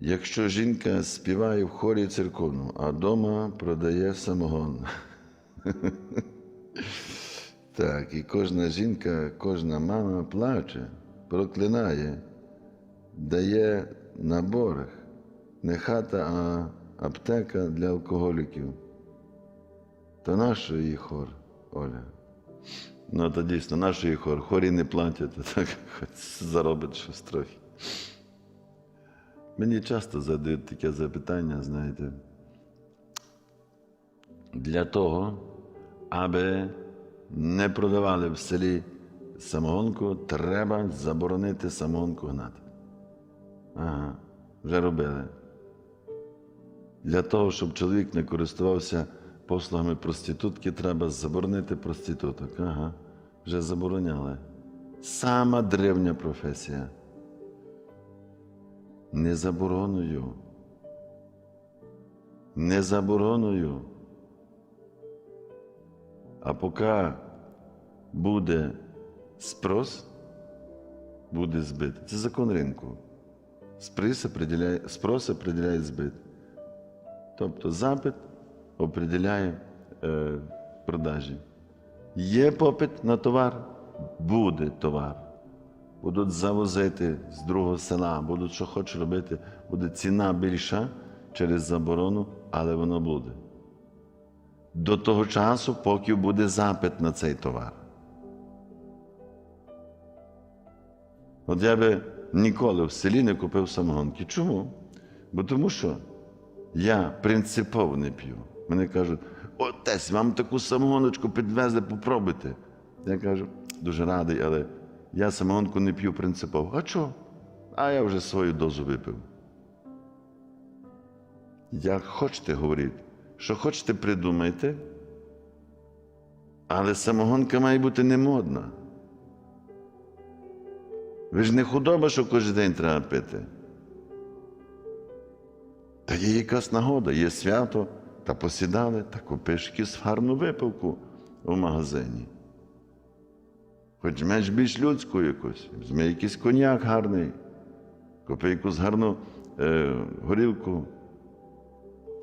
Якщо жінка співає в хорі церковну, а вдома продає самогон. Так, і кожна жінка, кожна мама плаче, проклинає, дає на борг не хата, а аптека для алкоголіків. То нащо її хор, Оля? Ну, то дійсно, нащо її хор? Хорі не платять, а так хоч заробить щось трохи. Мені часто задають таке запитання, знаєте, для того, аби не продавали в селі самогонку, треба заборонити самогонку гнати. Ага, вже робили. Для того, щоб чоловік не користувався послугами проститутки, треба заборонити проституток. Ага, вже забороняли. Сама древня професія. Не забороною. Не забороною. А поки буде спрос, буде збит. Це закон ринку. Спрос определяє, збит. Тобто запит определяє е, продажі. Є попит на товар, буде товар. Будуть завозити з другого села, будуть що хочуть робити, буде ціна більша через заборону, але воно буде. До того часу, поки буде запит на цей товар. От я би ніколи в селі не купив самогонки. Чому? Бо тому що я принципово не п'ю. Мене кажуть, отець, вам таку самогоночку підвезли, попробуйте. Я кажу, дуже радий, але я самогонку не п'ю принципово. А чого? А я вже свою дозу випив. Як хочете говорити, що хочете придумайте, але самогонка має бути не модна. Ви ж не худоба, що кожен день треба пити. Та є якась нагода, є свято, та посідали, та купиш якусь гарну випивку у магазині. Хоч менш більш людську якусь, візьми якийсь коньяк гарний, купи якусь гарну е, горілку,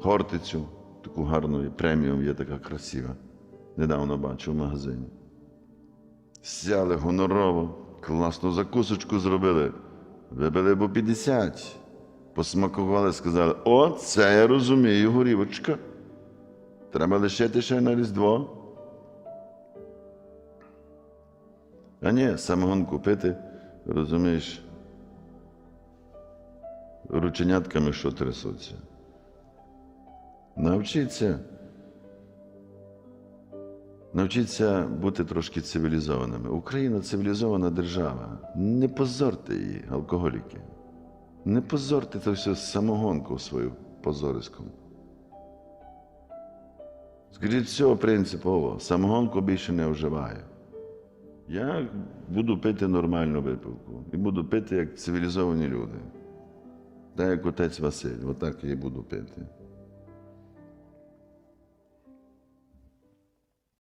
хортицю, таку гарну преміум є така красива. Недавно бачив в магазині. Сяли гонорово, класну закусочку зробили. Вибили по 50. Посмакували, сказали, о, це я розумію, горівочка. Треба лишити ще на Різдво. А ні, самогон купити, розумієш, рученятками що трясуться. Навчіться. Навчіться бути трошки цивілізованими. Україна цивілізована держава. Не позорте її, алкоголіки. Не позорте то все самогонку свою позориськом. Скажіть всього принципово, самогонку більше не вживаю. Я буду пити нормальну випивку і буду пити як цивілізовані люди. Так як отець Василь, отак я і буду пити.